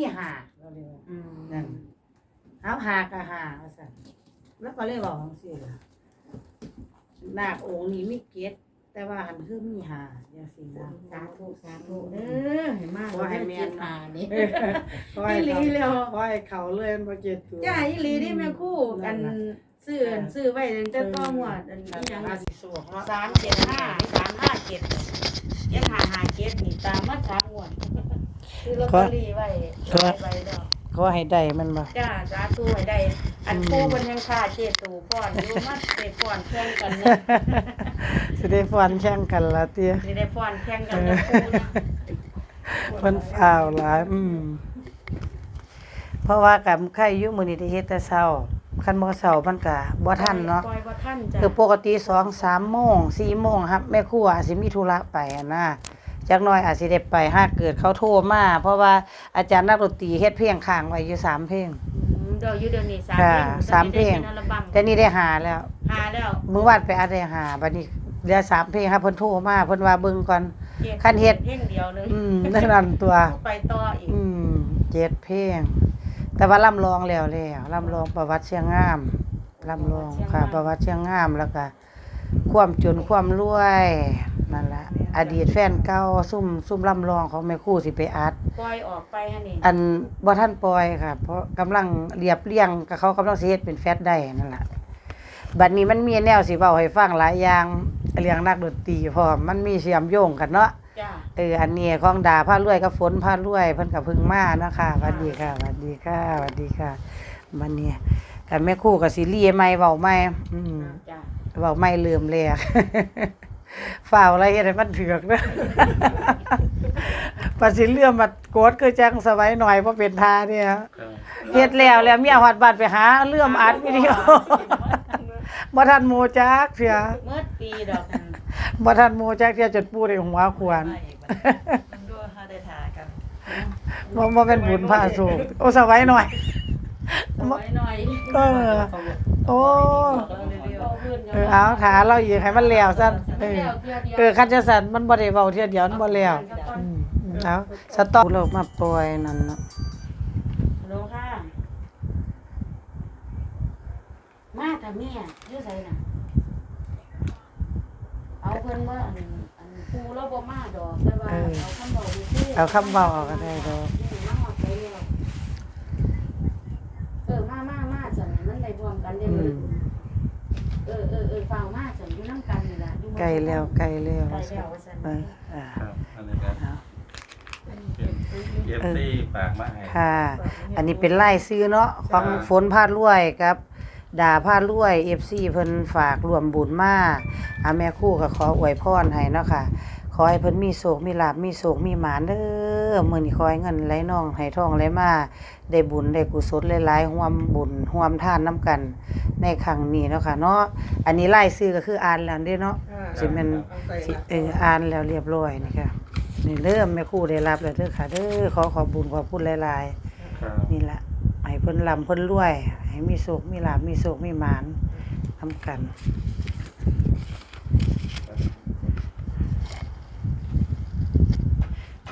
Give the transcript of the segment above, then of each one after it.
ที่หาเราเรียกว่าอืมนั่นเอาหากะหาว่าซั่นแล้วก็เลยบอกจังซี่ล่ะนาคองค์นี้มีเกศแต่ว่าหันคือมีหาจังซี่นะสาธุสาธุเด้อให้มากขอให้แม่นหานี่ขอให้อีหลีเขาแล้วขอให้เขาเล่นบ่เจ็ดตัวจ้าอีหลีนี่แม่คู่อันซื้ออันซื้อไว้ตั้งแต่ต้องหวดอันนั่นี้นยังอาสิสวกเนาะสามเจ็ดห้าสามห้าเจ็ดเจ็ดห้าห้าเจ็ดนี่ตามมาสามหวด ซื้อลอตเตอรี่ไว้หลายใบแล้วขอให้ได้มันบ่จ้าสาธุให้ได้ อันคู่บนยังค่าเจตูพ่อนอยู่มาเตะพ่อนแข่งกันเนี่ยสิได้ฟ้อนแข่งกันละเตี้ยสิได้พ่อนแข่งกันกับคู่นะเพิ่นฟ้าวหลายอืมเพราะว่ากับใครอยู่มื้อนี้ได้เฮ็ดแต่เช้าคันบ่เช้ามันก็บ่ทันเนาะปล่อยบ่ทันจ้ะคือปกติ2 3โมง4โมงครับแม่ครัวอาจสิมีธุระไปอะนะ จักหน่อยอาจสิได้ไปหากเกิดเขาโทรมาเพราะว่าอาจารย์นักดนตรีเฮ็ดเพลงค้างไว้อยู่สามเพลงอืมเดี๋ยวอยู่เดือนนี้สามค่ะเพลงสามเพลง ตอนนี้ได้เป็นอัลบั้มแต่นี่ได้หาแล้ว หาแล้วมื้อวานไปอัดได้หาบัดนี้เหลือสามเพลงครับเพิ่นโทรมาเพิ่นว่าเบิ่งก่อนจ็คันเฮ็ด เพลงเดียวเลยอืมนั่นนั่นตัว ไปต่ออีกอืมเจ็ดเพลง แต่ว่าล่ำลองแล้วแล้วล่ำลองประวัติเชียงงามล่ำลองค่ะ ประวัติเชียงงามแล้วก็ความจนความรวยนั่นละ อดีตแฟนเก่าซุ่มซุ่มล่ำลองของแม่ครู่สิไปอัด ปล่อยออกไปฮะนี่อันบ่ทันปล่อยค่ะ เพราะกำลังเรียบเรียงกับเขากำลังสิเฮ็ดเป็นแฟตได้นั่นล่ะบัดนี้มันมีแนวสิเว้าให้ฟังหลายอย่างเรื่องนักดนตรีพร้อมมันมีเชื่อมโยงกันเนาะจ้าเอออันนี้ของดาผ้ารวยกับฝนผ้ารวยเพิ่นก็เพึ่งมาเนาะค่ะสวัสดีค่ะสวัสดีค่ะสวัสดีค่ะมันเนี่ยกันแม่ครู่กับสิเลียใหม่เว้าใหม่อืมจ้า เว้าใหม่เริ่มแรก ฝ่าวอะไรเฮ็ดให้มันเถือกเด้อปัดสิเลื่อมบัดโกดคือจังสมัยหน่อยบ่เป็นท่าเนี่ยเฮ็ดแล้วแล้วเมียฮอดบ้านไปหาเลื่อมอัดวิดีโอบ่ทันหมู่จักเสียเมื่อปีดอกอันบ่ทันหมู่จักเสียจนปู่ได้หัวควรดูเขาได้ทากันบ่บ่เป็นบุญพระสูงโอ้สวัยหน่อยเอาไว้หน่อยเออโอ้ เอาเพื่อนเออเอาถาเราอีกให้มันแล้วซั่นเออเออคันจะสั่นมันบ่ได้เว้าเที่ยเดียวมันบ่แล้วอืมเอาสต๊อกเรามาปล่อยนั่นเนาะฮัลโหลค่ะ มาแต่แม่อยู่ไสน่ะเอาเพิ่นว่าอันอันครูเราบ่มาดอกแต่ว่าเอาคำเว้าไปซื้เอาคำเว้าเอาก็ได้ดอกมาฮอดไปแล้วเออมามามาจังมันได้พร้อมกันได้อืเลยม เออเออเออฟังมาจังอยู่นํกันนี่ล่ะอยู่บ่ใกลแล้วไกลแล้วใกลแล้วว่าซั่นเอออ่าครับอันนี้ครับเอาเอฟซีฝากมาให้ค่ะ อันนี้เป็นไล่ซื้อเนาะของฝนพาดรวยกับดาพาดรวย FC เพิ่นฝากรวมบุญมาอาแม่คู่ก็ขออวยพรให้เนาะค่ะ ขอให้เพิ่นมีโศกมีลาบมีโศกมีหมานเด้อมื้อนี้ขอให้เงินไหลน่องให้ทองไหลมาได้บุญได้กุศลหลายๆร่วมบุญร่วมทานนํกัน ในครั้งนี้เนาะค่ะเนาะอันนี้ไล่ซื้อก็คืออ่านแล้วเด้เนาะสิแม่นสิเอออ่านแล้วเรียบร้อยนี่ค่ะนี่เริ่มแม่ครู่ได้รับแล้วเด้อค่ะเด้อขอขอบบุญขอบคุณหลายๆครับนี่แหละให้เพิ่นลำเพิ่นรวย ให้มีโศกมีลาบมีโศกมีหมานทำกัน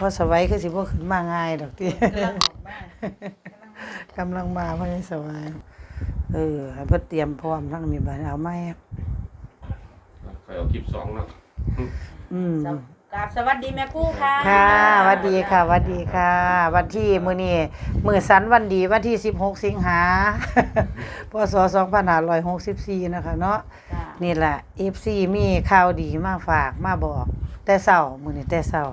อสวัยคือสิบ่ขึ้นมาง่ายดอกติกำลังมาพอสวัยเออให้เพิ่นเตรียมพร้อมทั้งนี้บัดเอาไหมคอยเอาคลิปสองเนาะอืมกราบสวัสดีแม่ครู่ค่ะ ค่ะหวัสดีค่ะหวัสดีค่ะ วันที่มื้อนี้มื้อสันวันดีวันที่ 16 สิงหาพศ2564 นะคะ เนาะจ้านี่แหละ FC มีข่าวดีมาฝากมาบอก แต่เช้ามื้อนี้แต่เช้า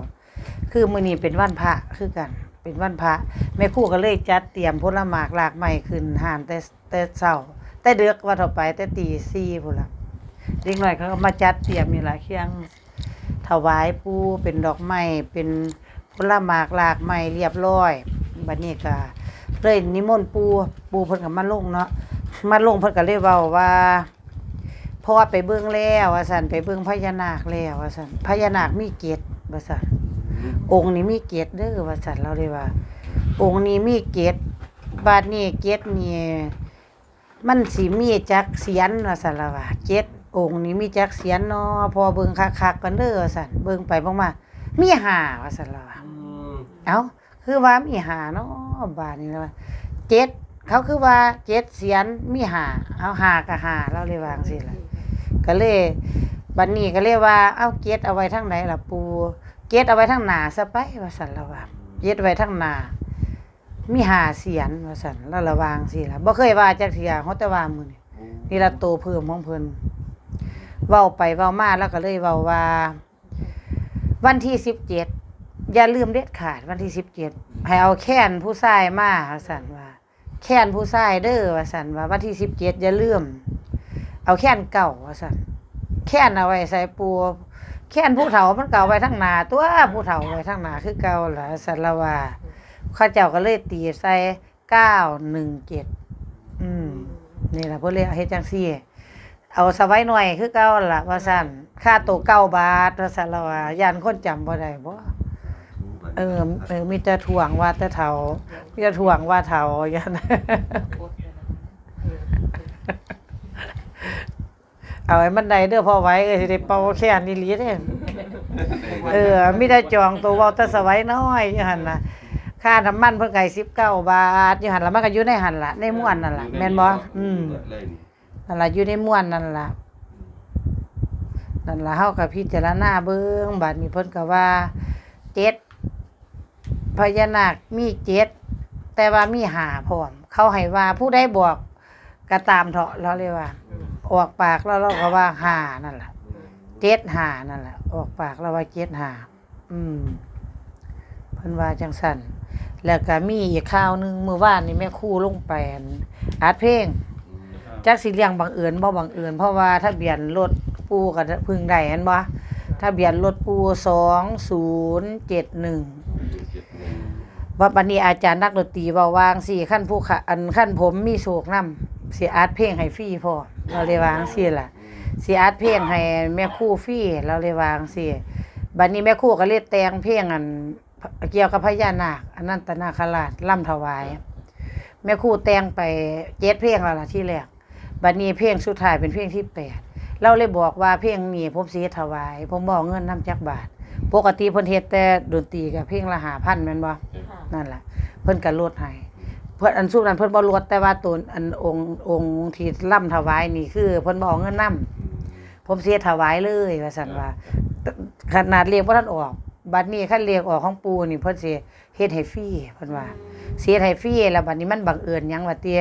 คือมื้อนี้เป็นวันพระคือกัน เป็นวันพระแม่ครูก็เลยจัดเตรียมผลหมากหลากไม้ขึ้นหานแต่แต่เช้าแต่เดึกว่าเท่าไปแต่ตี4พุ่นละเด็กน้อยเขาก็มาจัดเตรียมนี่ล่ะเคียงถวายปูเป็นดอกไม้เป็นผลหมากหลากไม้เรียบร้อยบัดนี้ก็เลยนิมนต์ปูปูเพิ่นก็มาลงเนาะมาลงเพิ่นก็เลยเว้าว่าพราะว่าไปเบิ่งแล้วว่าซั่นไปเบิ่งพญานาคแล้วว่าซั่นพญานาคมีเกศว่าซั่น องค์นี้มีเกศเด้อว่าซั่นเราเลยว่า องค์นี้มีเกศบาดนี้เกศนี่มันสิมีจักเสียนว่าซั่นล่ะว่าเกศองค์นี้มีจักเสียนเนาะพอเบิ่งคักๆกันเด้อว่าซั่นเบิ่งไปเบิ่งมามีหาว่าซั่นล่ะว่าเอ้าคือว่ามีหาเนาะบาทนี่นะเจ็ดเขาคือว่าเจ็ดเสียนมีหาเอาหากับหาเราเลยวางสิล่ะก็เลยบัดนี้ก็เลยว่าเอาเจ็ดเอาไว้ทางไหนล่ะปู เจ็ดเอาไว้ทางหน้าซะไปว่าซั่นละว่าเจ็ดไว้ทางหน้ามีหาเสียนว่าซั่นแล้วระวางสิล่ะบ่เคยว่าจักเที่ยเฮาแต่ว่ามื้อนี้นี่ละโตเพิ่มของเพิ่นเว้าไปเว้ามาแล้วก็เลยเว้าว่า วันที่17อย่าลืมเด็ดขาดวันที่17ให้เอาแค้นผู้ชายมาว่าซั่นว่า แค้นผู้ชายเด้อว่าซั่นว่า วันที่17อย่าลืม เอาแค้นเก่าว่าซั่นแค้นเอาไว้ใส่ปู แค้นผู้เฒ่ามันเก่าไว้ทั้งหน้าตัวผู้เฒ่าไว้ทั้งหน้าคือเก่าล่ะสันละว่าเข้าเจ้าก็เลยตีใส่917อืมนี่ล่ะเพิ่นเลยเอาเฮ็ดจังซี่ เอาสไว้หน่อยคือเก่าล่ะว่าซั่นค่าโตว9บาทว่าซั่นละว่าย่านคนจำบ่ได้บ่เออเออมีแต่ถ่วงว่าแต่เฒ่ามีแต่ถ่วงว่าเฒ่าย่าน เอาไว้มันใดเด้อพอไว้เอ้ยสิได้เป่าแค่นี้ลีเด้เออมีแต่จองตัวเว้าแต่สไว้น้อยอยู่หั่นน่ะค่าน้ำมันเพิ่นก็19บาทอยู่หั่นล่ะมันก็อยู่ในหั่นล่ะในม่วนนั่นล่ะแม่นบ่อืมนั่นล่ะอยู่ในม่วนนั่นล่ะนั่นล่ะเฮาก็พิจารณาเบิ่งบัดนี้เพิ่นก็ว่าเจ็ดพญานาคมีเจ็ดแต่ว่ามีหาพร้อม เขาให้ว่าผู้ใดบอกก็ตามเถาะเราเรียกว่า ออกปากแล้วเราก็ว่าหานั่นแหละเจ็ดหานั่นแหละออกปากแล้วว่าเจ็ดหาอืมเพิ่นว่าจังสันแล้วก็มีอีกข่าวหนึงเมื่อวานนี่แม่ครู่ลงไปอั่นอัดเพลงจักสิเลี้ยงบังเอิญบ่บังเอิญเพราะว่าทะเบียนรถปูก็เพึ่งได้เห็นบ่ทะเบียนรถปู2071ว่าบัดนี้อาจารย์นักดนตรีเว้าวางสิขั้นผู้ขะอันขั้นผมมีโศกนํสิอัดเพลงให้ฟรีพอ เราเลยวาจั่งสิล่ะสิอัดเพลงให้แม่ครู่ฟรีเราเลยวาจั่งสิบัดนี้แม่ครู่ก็เลยแต่งเพลงอันเกี่ยวกับพญานาคอนันตนาคราชล่ำถวาย แม่ครู่แต่งไปเจ็ดเพลงแล้วล่ะที่แรกบัดนี้เพลงสุดท้ายเป็นเพลงที่แปดเราเลยบอกว่าเพลงนี้ผมสิเฮ็ดถวาย ผมบ่เอาเงินนำจักบาท ปกติเพิ่นเฮ็ดแต่ดนตรีกับเพลงละ5,000แม่นบ่นั่นแหละเพิ่นก็ลดให้ เพิ่นอันสู้นั้นเพิ่นบ่ลดแต่ว่าตัวอันองค์องค์ที่ล่ำถวายนี่คือเพิ่นบ่เอาเงินนํผมเสียถวายเลยว่าซั่นว่า ขนาดเรียกบ่ทันออก บัดนี้คันเรียกออกของปู่นี่เพิ่นสิเฮ็ดให้ฟรีเพิ่นว่าเสียให้ฟรีแล้วบัดนี้มันบังเอิญหยังว่าเตี้ย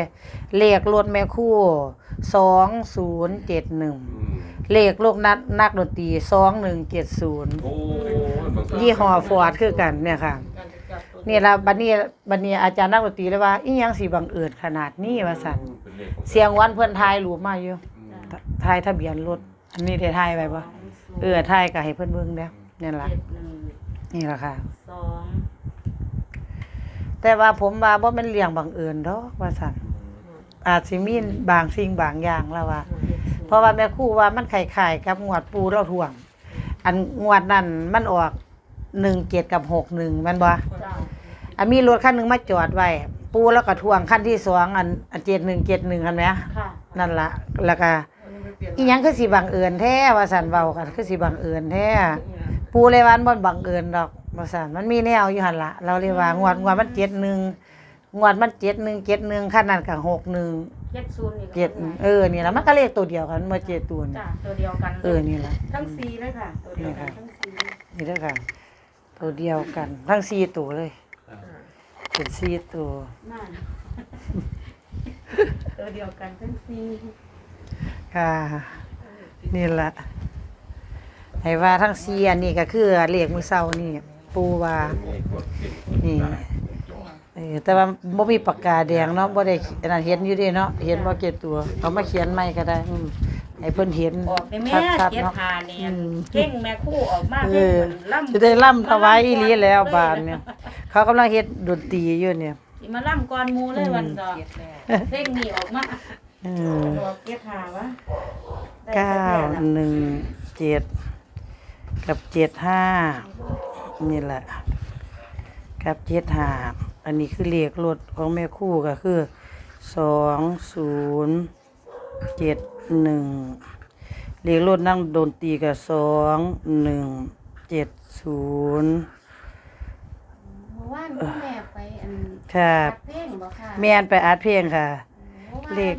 เลขรถแม่ครู่2071 เลขลูกนักนักดนตรี2170โอ้ยยี่ห้อฟอร์ดคือกันเนี่ยค่ะ นี่ละบัดนี้บัดนี้อาจารย์นักดนตรีเลยว่าอีหยังสิบังเอิญขนาดนี้ว่าซั่นเสียงวันเพิ่นทายรูปมาอยู่ทายทะเบียนรถอันนี้ได้ทายไว้บ่เออทายก็ให้เพิ่นเบิ่งเด้อนั่นล่ะเจ็ดหนึ่งนี่ล่ะค่ะ สองแต่ว่าผมว่าบ่แม่นเรื่องบังเอิญดอกว่าซั่นอาจสิมีบางสิ่งบางอย่างแล้วว่าเพราะว่าแม่ครูว่ามันคล้ายๆกับงวดปูเราท่วง อันงวดนั้นมันออก 17กับ61แม่นบ่จ้าอันมีรถคันหนึงมาจอดไว้ปูแล้วก็ทวงคันที่สองอันอันเจ็ดหนึ่งเจ็ดหนึ่งคันไหมค่ะนั่นละแล้วก็อีหยังคือสิบังเอิญแท้ว่าสันเว้ากันคือสิบังเอิญแท้ปูเลยว่ามันบ่บังเอิญดอกว่าสันมันมีแนวอยู่หั่นละเราเลยว่างวดงวดมันเจ็ดหนึ่งงวดมันเจ็ดหนึ่งเจ็ดหนึ่งคันนั้นก็หกหนึ่งเจ็ดศูนย์นี่ก็เจ็ดเออนี่ละมันก็เลขตัวเดียวกันมาเจ็ดตัวนี่จ้าตัวเดียวกันเออนี่ละทั้งสี่เลยค่ะตัวเดียวกันทั้งสี่นี่เด้อค่ะ ตัวเดียวกัน ทั้งสี่ตัวเลย เป็นสี่ตัว นั่นตัวเดียวกันทั้งสี่ค่ะ นี่แหละให้ว่าทั้งเสียนี่ก็คือเลขมือเศร้านี่ ปูว่า นี่เออแต่ว่าบ่มีปากกาแดงเนาะบ่ได้อันนั้นเห็นอยู่เด้เนาะเห็นบ่เก็บตัว เอามาเขียนใหม่ก็ได้อืม ให้เพิ่นเห็นออกได้แม่ชัดๆเจ็ดเนาะ หาเนี่ยอืม เก่งแม่คู่ออกมาเอเก่งอเหมือนล่ำจะได้ล่ำถวายอีหลีแล้วบานเนี่ย เขากำลังเฮ็ดดนตรีอยู่เนี่ยสิมาล่ำก่อนหมูเลยวันดอกเพ่งนี่ออกมาเออดอกเก็บหาวะได้เก้าแต่แท้ละหนึ่งเจ็ดกับเจ็ดห้านี่แหละ กับเจ็ดห้าอันนี้คือเลขรถของแม่คู่ก็คือสองศูนย์เจ็ด หนึ่งเลขรถนั่งโดนตรีกับสองหนึ่งเจ็ดศูนย์เมื่อวานคุณแม่ไปอันครับเพ่งบ่ค่ะ แม่นไปอัดเพลงค่ะโอ้ว่าเลข